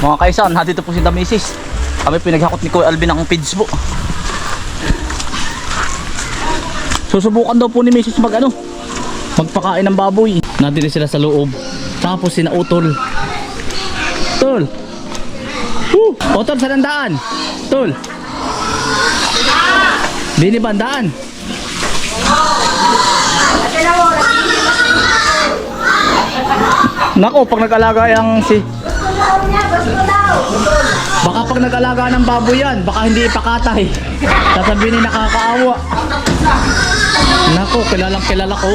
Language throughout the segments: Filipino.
Mga kaisan, dito po si Damisis. Kami pinaghakot ni Kuya Alvin ang feeds po. Susubukan daw po ni Mrs. mag ano, magpakain ng baboy. Nadili sila sa loob. Tapos sina Utol. Tol. Woo! Saan ang daan? Tol. Dini daan? Nako, pag nag-alaga yung si... Baka pag nag-alaga ng baboy yan, baka hindi ipakatay. Sasabihin ni nakakaawa. Nako, kilalang kilala ko.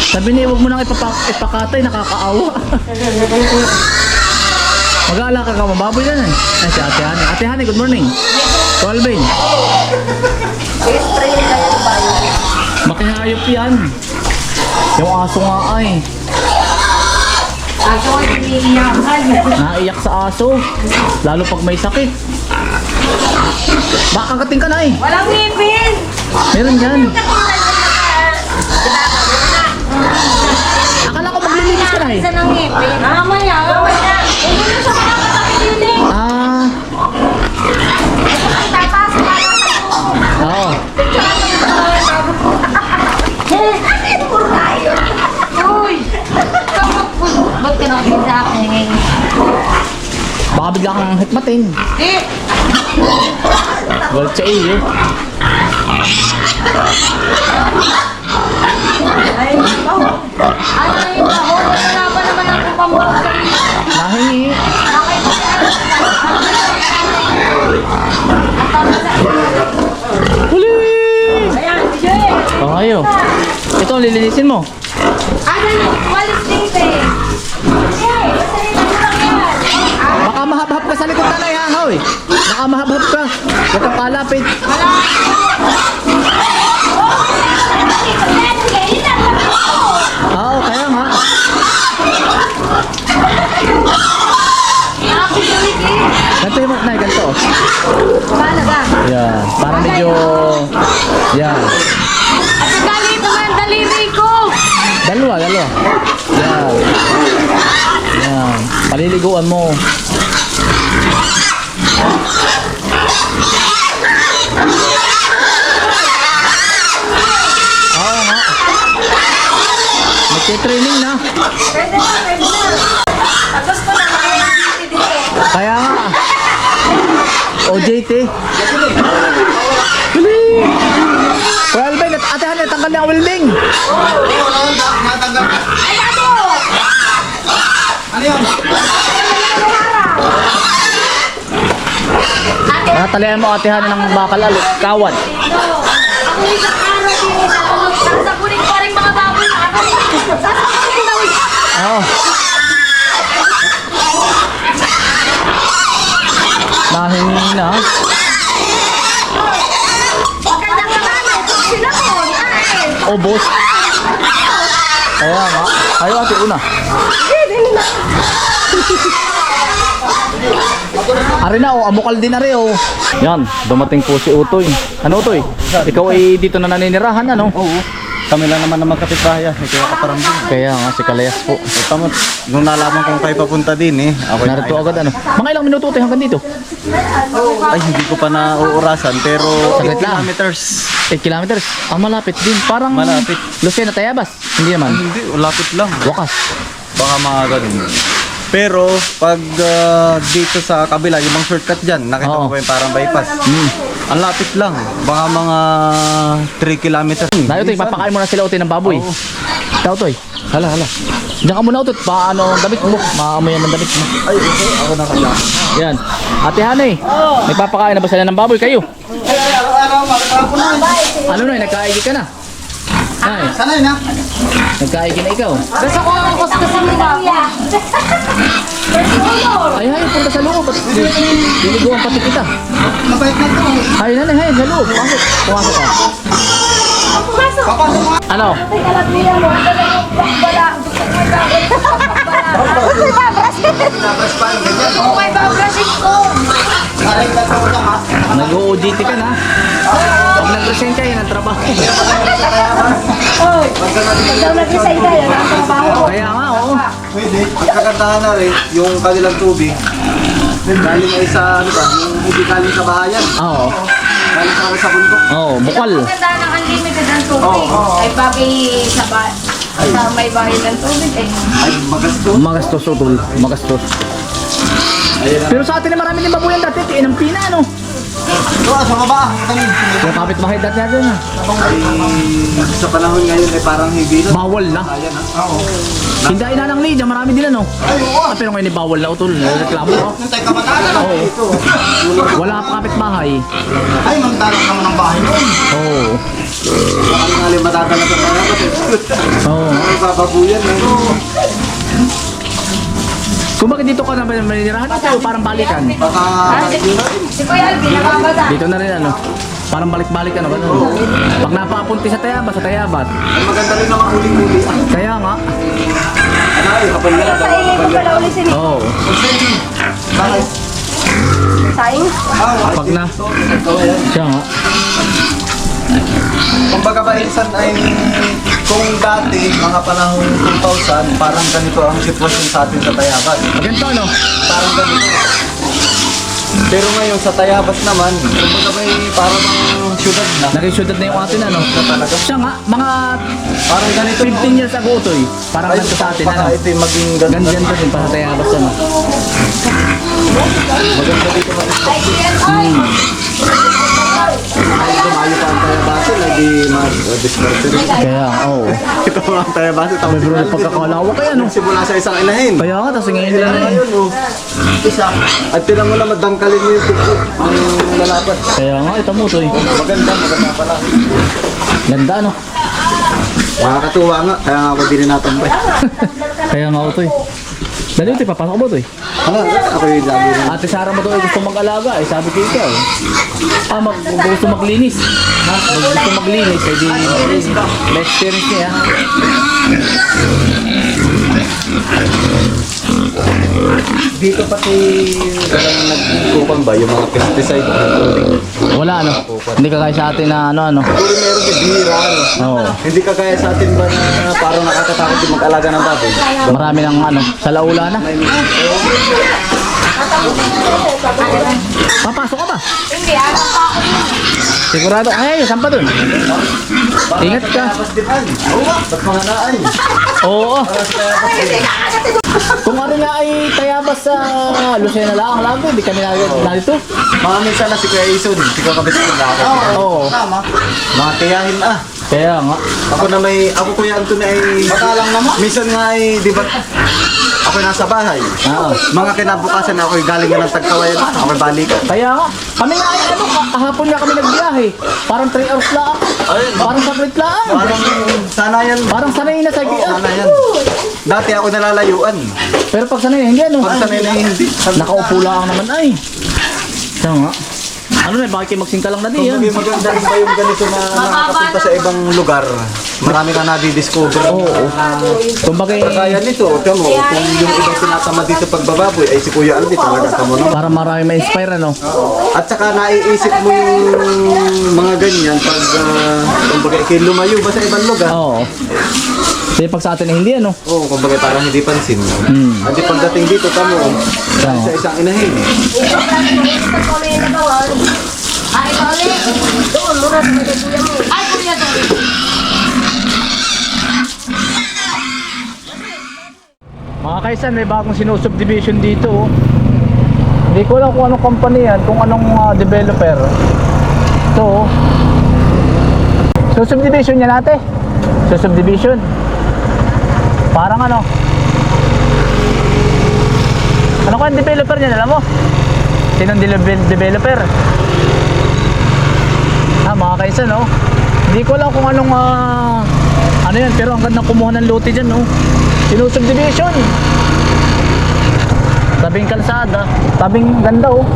Sabi ni, huwag mo nang ipapa- ipakatay, nakakaawa. Mag-aala ka ka, mababoy yan eh. Ay, si Ate Hani. Ate Hani, good morning. Tualbin. Makihayop yan. Yung aso nga ay. Ako ay iniiyakan. Naiyak sa aso. Lalo pag may sakit. Baka kagating ka na eh. Walang ngipin! Meron dyan. Akala ko maglilinis ka na eh. Isa ng ngipin. Baka bigla kang hitmatin. Eh! Galit sa iyo. Ay, ikaw. Ano na yung ako? Wala pa naman ako iyo. Nahingi. Huli! Ayan, Jay! Oh, ayo. Ito, lilinisin mo. Ano yung walis dito hoy. Baka mahab-hab ka. Huwag kang kalapit. Oo, kaya nga. Ganito yung mga ganito. Paano ba? Yan. Para medyo... Yan. At sandali ito ang daliri ko! Dalawa, dalawa. Yan. Yan. Paliliguan mo. Oo nga. Nagtitraining na. Pwede na, pwede na. Tapos ko na makakakiti dito. Kaya nga. OJT. Welding. At ate Hane, tanggal na ang welding. Ay, ano? Ate, Natalian mo ate Hane ng bakal alit. Kawan. ako isang Oo. Nahingi na. Magandang naman. Sila ko. Ay. O, boss. Kaya nga. Ayaw ate, una. Ari na, oh, amukal din ari, oh. Yan, dumating po si Utoy. Ano, Utoy? Ikaw ay dito na naninirahan, ano? Oo. Kami lang naman naman kapitbahay. ah. Kaya kaparambing. Kaya nga, si Kalayas po. Eh, tama, nung nalaman kong kayo papunta din eh. Ako Narito agad, ano? Mga ilang minuto tayo hanggang dito? Ay, hindi ko pa nauurasan. Pero Saglit 8 lang. kilometers. 8 kilometers. Ah, malapit din. Parang... Malapit. Lucena, Tayabas. Hindi naman. Hindi, lapit lang. Wakas. Baka mga ganun. Pero pag ah, dito sa kabila, yung mga shortcut dyan, nakita Oo. mo ba yung parang bypass? Hmm. Ang lapit lang. Baka mga 3 kilometers. Dahil Utoy, papakain mo na sila Utoy ng baboy. Oo. Ikaw, Utoy. Hala, hala. Diyan ka muna, Utoy. Paano ang damit mo? Maamoy ang damit mo. Ay, ito, ako na kaya. Yan. Ate Hanay, may papakain na ba sila ng baboy kayo? Ano na, nagkaigi ka na? Ay, Sanay na. nagkaigi na ikaw. Gusto ko ang gusto sa mga Ay, hay, punta sa loob. At Liliguan pati kita. Mabait na ito. Ay, nanay, hay, sa loob. Pasok. Pumasok ka. Ano? Teka lang, Mia mo. Ito na yung bakbala. Gusto ko yung babras. Gusto ko may. Nag-OJT ka na? Pag nag-resign kayo ng trabaho. Oy, pag daw nag-resign kayo, nakatrabaho ko. Kaya nga, oo. Pwede. Pagkakantahan na rin, yung kanilang tubig, galing ay sa, ano ba, yung hindi galing sa bahayan. Oo. Galing sa, sa bundok. Oo, bukal. Ang ganda ng unlimited ang tubig. Ay bagay sa ba sa may bahay ng tubig eh. Ay, magasto. Magastos, utol. Magastos. Pero sa atin na marami din babuyan dati. Tiin ang pina, ano? Ito, sa baba. Kanil. Yung kapitbahay dati natin, ha? Ay, sa panahon ngayon ay parang hindi na. Bawal na. Ayan, ah. Oo. Hindi ay nanang Lydia, marami din, ano? Ay, oo. Ah, pero ngayon ni bawal na, utol. Reklamo ko. Nung tayo kabataan, ano? Oo. Wala pa kapitbahay. Ay, mandalang naman ang bahay noon. Oo. Baka nga matadala sa mga kasi. Oo. Ay, bababuyan eh. Kung bakit dito ka na ba manirahan ito, parang balikan. Baka, si, Kuya Alvin, nakabata. Dito na rin, ano? Parang balik-balik, ano? Ganun. Pag napapunti sa Tayabas, sa Tayabat. ay maganda rin naman uling-uli. Kaya nga. Ay. Sa iling ko pala uli si Oo. Bakit? Saing. Ah, Pag na. Siya nga. Kumbaga ba insan ay kung dati, mga panahon 2000, parang ganito ang sitwasyon sa atin sa Tayabas. Ganito, ano? Parang ganito. Pero ngayon sa Tayabas naman, kumbaga ba parang syudad na. Naging syudad na yung atin, ano? Na talaga. Siya nga, mga Parang ganito. 15 years ago ito, eh. Parang Ay, ganito sa atin, ano? ito yung maging ganda. Ganyan din pa sa Tayabas, ano? Maganda dito mag mag-discover. Kaya, oo. Ito ang Tayabas, tapos Pero pagkakalawak kaya, ano? simula sa isang inahin. Kaya nga, tapos ngayon din, ano? Ayun, oh. Isa. At tinan mo naman, dangkalin mo yung tiktok. Ang lalapat. Kaya nga, ito mo, ito, eh. Maganda, maganda pala. Ganda, ano? Nakakatuwa nga, kaya nga ako din natambay. Kaya nga, ito, eh. Dali, ito, papasok mo ito, eh. Ano, ako yung lagi na. Ate Sara mo daw ay gusto mag-alaga, eh. Sabi ko ikaw, eh. Ah, mag gusto maglinis. Ha? Mag gusto maglinis, eh di may experience niya. Dito pati walang nagkukupan ba yung mga pesticide ng tubig. Wala, ano? Hindi ka kaya sa atin na, ano, ano? Puro meron din bihira, ano. Oo. Hindi kagaya sa atin ba na parang nakakatakot din mag-alaga ng baboy. Marami ng, ano, sa laula na. Papasok ka ba? Hindi, ano pa ako. Sigurado. Ay, saan pa dun? Ingat ka. Oo. Kung ano nga ay tayabas sa Lucena lang, ang lago, hindi kami narito. Mga minsan na si Kuya Ison, si Kuya Kabis ko na ako. Oo. Tama. Mga tiyahin ah. Kaya nga. Ako na may, ako Kuya Anton ay... Baka lang naman. Minsan nga ay, di ba, ako nasa bahay. Oo. Mga kinabukasan ako galing nga ng tagkawayan. Ako balikan. Kaya nga, kami nga ay ano, ka- kahapon nga kami nagbiyahe. Parang 3 hours lang. Ayun. Parang saglit lang. Parang sana yan. Parang sanay na sa Oo, sana yan. Dati ako nalalayuan. Pero pag sanay na, hindi ano. Pag sanay na hindi. Nakaupo lang naman ay. Kaya nga. Ano na, bakit kayo magsingka lang na di yan? Kung maganda rin ba yung ganito na nakakapunta sa ibang lugar, marami ka nadidiscover. Oo. Kung bagay, Kaya nito, kamo, kung yung ibang tinatamad dito pagbababoy, ay si Kuya Aldi talaga kamo no? para marami ma-inspire ano. At saka naiisip mo yung mga ganyan pag, uh, kumbaga, ikay lumayo ba sa ibang lugar? Oo. Kasi pag sa atin eh, hindi ano. Oo, kumbaga parang hindi pansin. Hmm. At di pagdating dito, kamo, Kaya sa isang inahin. Ay. Doon, mura sa mga kuya mo. Ay, kuya. Mga kaisan, may bagong sinusubdivision dito. oh. Hindi ko alam kung anong company yan, kung anong ah, developer. Ito. oh. Susubdivision yan ate. Susubdivision. Parang ano. Ano ko yung developer niyan, alam mo? Sinong de- developer? Ah, mga kaisan, no? Hindi ko alam kung anong ah, ano yan, pero ang ganda kumuha ng lote dyan, no? Sinusubdivision. Tabing kalsada. Tabing ganda, oh.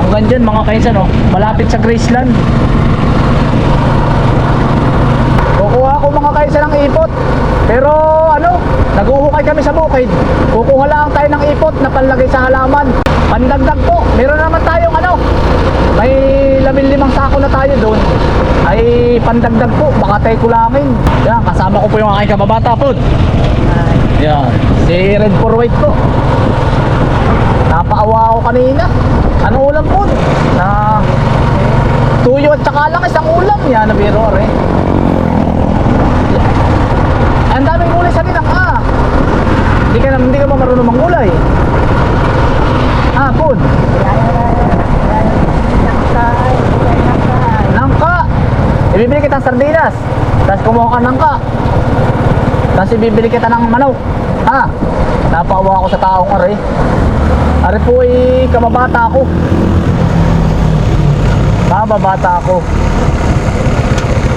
Hanggang dyan, mga kaisan, oh. Malapit sa Graceland. Kukuha ko mga kaisan ng ipot. Pero ano, naguhukay kami sa bukid. Kukuha lang tayo ng ipot na panlagay sa halaman. Pandagdag po. Meron naman tayong ano, may labing limang sako na tayo doon. Ay pandagdag po, baka tayo kulangin. Yan, kasama ko po yung aking kababata po. Yan, si Red for White po. Napaawa ako kanina. Anong ulam po? Na tuyo at saka lang isang ulam. Yan, nabiro rin. Ang daming gulay sa nilang ah. Hindi ka, hindi ka ba marunong manggulay? Ah, food. Nangka. Ibibili kita sardinas. Tapos kumuha ka ng nangka. Tapos ibibili kita ng manok. Ha? Napawa ako sa taong aray. Aray po ay kamabata ako. Kamabata ako.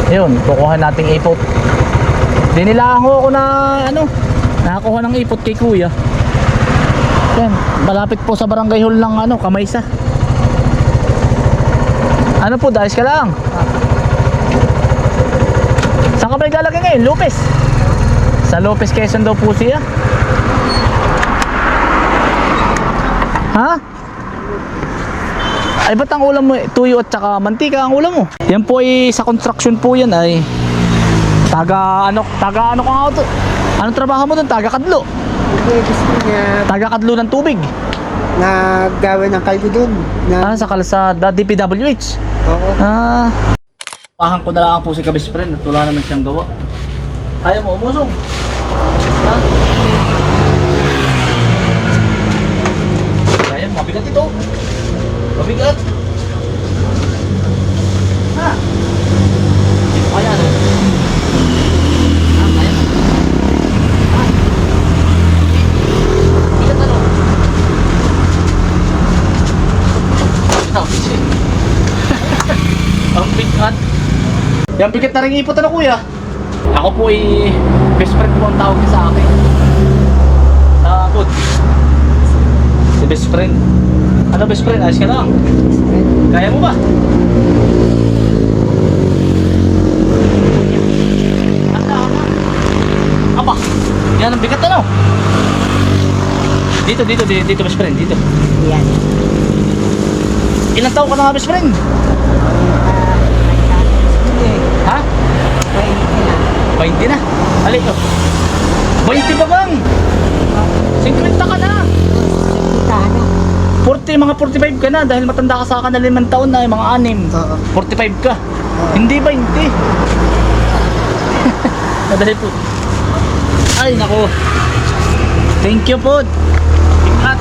Yun, kukuha nating ipot. Dinilango ako na ano, nakakuha ng ipot kay kuya. Yan, malapit po sa barangay hall ng ano, Kamaysa. Ano po, dahil ka lang. Saan ka ba naglalagay ngayon? Lopez. Sa Lopez Quezon daw po siya. Ay ba't ang ulam mo? Tuyo at saka mantika ang ulam mo? Yan po ay sa construction po yan ay taga ano taga ano ka nga to? Anong trabaho mo doon? Taga kadlo. Hindi, gusto niya Taga kadlo ng tubig. naggawa ng kalbo dun. Ah, Na, sa kalsada DPWH. oo. Ah. Pahan ko na lang po si Kabis Friend at wala naman siyang gawa. Kaya mo umusong. Ha? Kaya mo, mabigat ito. Mabigat. Ha? Hindi ko kaya easy. Ang bigat. Yan bigat na rin ipot ano kuya? Ako po ay best friend po ang tawag niya sa akin. Takot. Si best friend. Ano best friend? Ayos ka lang. Kaya mo ba? Aba, yan ang bigat ano? Dito, dito, dito, dito best friend, dito. Yan. Ilang taon ka na nga best friend? Ha? 20 na. Alay ko. 20 pa bang? 50 ka na. 40, mga 45 ka na dahil matanda ka sa akin na 5 taon na, mga 6. Oo. 45 ka. Hindi 20. Madali po. Ay, nako. Thank you po. Ingat.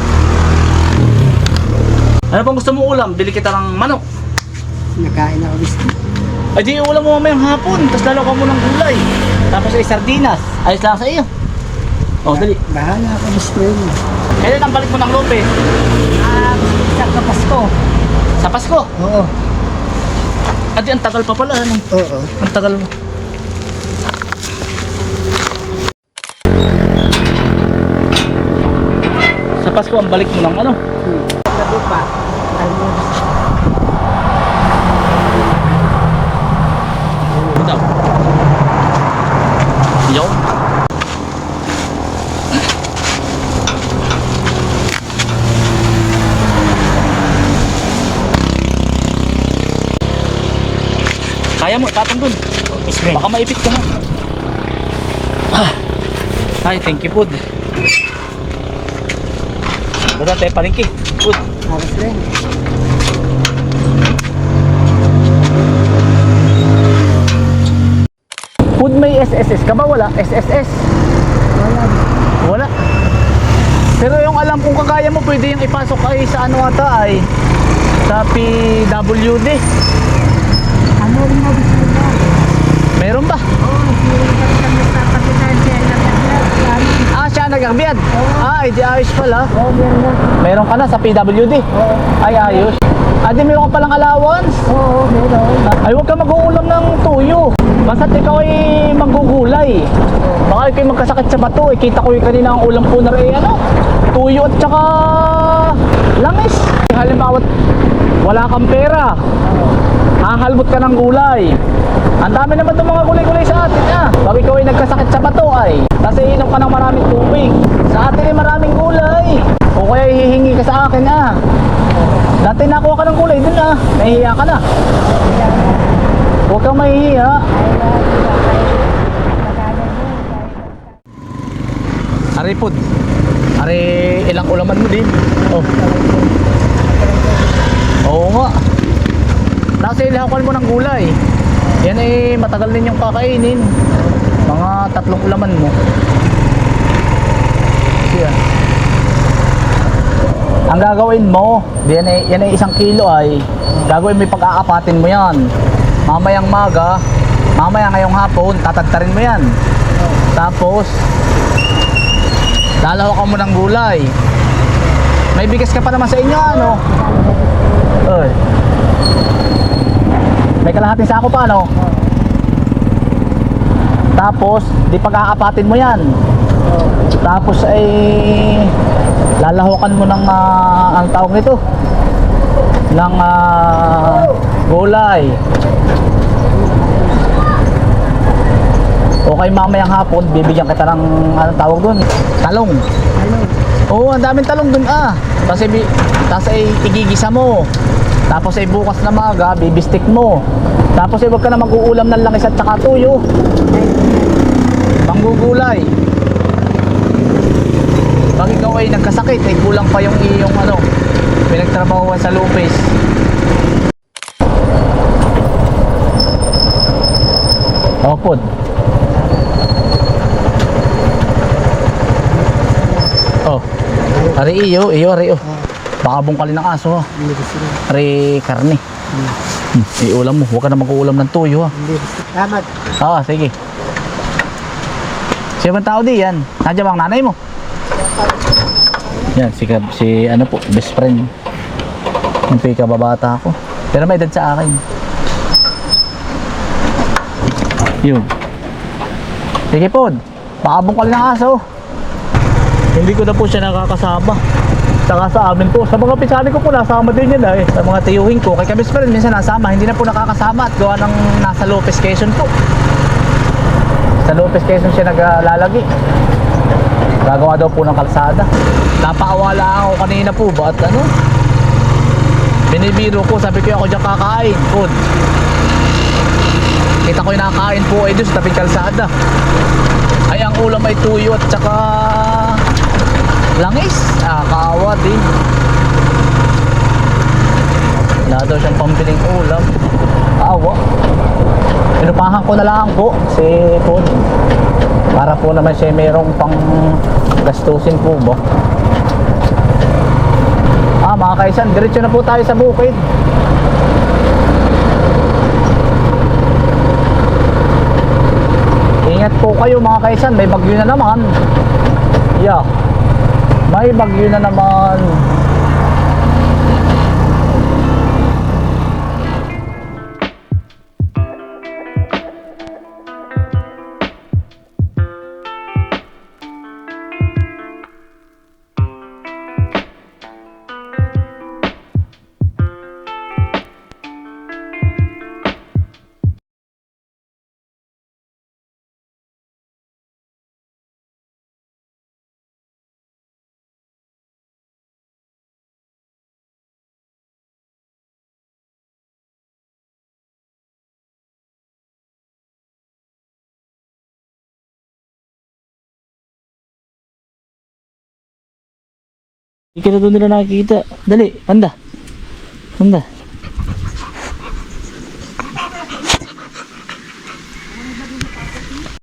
Ano pang gusto mo ulam? Bili kita ng manok. Nakain ako gusto. Ay di ulam mo mamayang hapon, tapos lalo ka mo ng gulay. Tapos ay sardinas. Ayos lang sa iyo. Oh, dali. Bahala ako gusto yun. Kailan ang balik mo ng Lope? Ah, sa kapasko. Sa Pasko. Oo. Adi, ang tagal pa pala. Ano? Oo. Ang tagal mo. Sa Pasko, ang balik mo ng ano? Sabi pa. Almost. Ito. Yo. Kaya mo, tatang dun. Baka maipit ka na. Ah. Ay, thank you, Pud. Basta tayo palingki. Pud. Aras rin. Pud may SSS ka ba? Wala. SSS. Wala. Wala. Pero yung alam kong kagaya mo, pwede yung ipasok ay sa ano ata ay sa PWD. Ng naglalaan. Ah, siya nag-agbiyad. Ah, ay di ayos pala. Meron. Meron ka na sa PWD. Ay, ayos. Ah, di meron ka palang allowance. Oo, meron. Ay, huwag ka mag-uulam ng tuyo. Basta't ikaw ay magugulay. Baka kayo magkasakit sa bato. Eh, kita ko yung kanina ang ulam po na rin. Ano? Tuyo at saka langis. Halimbawa, wala kang pera. Hahalbot ka ng gulay. Ang dami naman itong mga gulay-gulay sa atin ah. Pag ikaw ay nagkasakit sa bato ay, kasi inom ka ng maraming tubig. Sa atin ay maraming gulay. O kaya hihingi ka sa akin ah. Dati nakuha ka ng gulay dun ah. Nahihiya ka na. Huwag kang mahihiya. Ari Ari ilang ulaman mo din. Oh. Oo nga. Nasa ilahakan mo ng gulay. Yan eh matagal din yung kakainin. Mga tatlong ulaman mo. Siya. Ang gagawin mo, yan ay, yan ay isang kilo ay gagawin yung pag-aapatin mo yan. Mamayang maga, mamaya ngayong hapon, tatagtarin mo yan. Tapos, lalawakan mo ng gulay. May bigas ka pa naman sa inyo, ano? Oy. May kalahating sako pa, ano? Tapos, di pag-aapatin mo yan. Tapos ay lalahukan mo ng ah, ang tawag nito ng ah, gulay. O kay mamayang hapon, bibigyan kita ng anong tawag doon? Talong. Oo, ang daming talong doon ah. Ay, tapos ay igigisa mo. Tapos ay bukas na maga, bibistik mo. Tapos ay huwag ka na mag-uulam ng langis at saka tuyo. Panggugulay. Pag ikaw ay nagkasakit, ay kulang pa yung iyong ano, pinagtrabahuan sa Lopez. Opod. Oh. Ari iyo, iyo, ari oh. Baka bungkalin ng aso ha. Ari karne. Hmm. Iulam mo, huwag ka na mag-uulam ng tuyo ha. Salamat. Ah, sige. Siya bang tao di yan? Nandiyan bang nanay mo? Yan, si, si ano po, best friend. Yung pika babata ako. Pero may edad sa akin. Yun. Sige po, baka bungkal ng aso. Hindi ko na po siya nakakasama. Saka sa amin po, sa mga pisali ko po nasama din yan eh. Sa mga tiyuhin ko, kay kami friend minsan nasama, hindi na po nakakasama at gawa ng nasa Lopez Quezon po. Sa Lopez Quezon siya naglalagi. Gagawa daw po ng kalsada. Napaawala ako kanina po ba at ano? Binibiro ko, sabi ko ako dyan kakain. Food. Kita ko yung nakakain po ay doon sa tabing kalsada. Ay ang ulam ay tuyo at saka langis. Ah, kaawa din. Wala daw siyang pambiling ulam. Kaawa. Pinupahan ko na lang po si Pod. Para po naman siya merong pang gastusin po ba. Ah, mga kaisan, diretso na po tayo sa bukid. Ingat po kayo mga kaisan, may bagyo na naman. Yeah. May bagyo na naman. Hindi ka na doon nila nakikita. Dali, panda. Panda.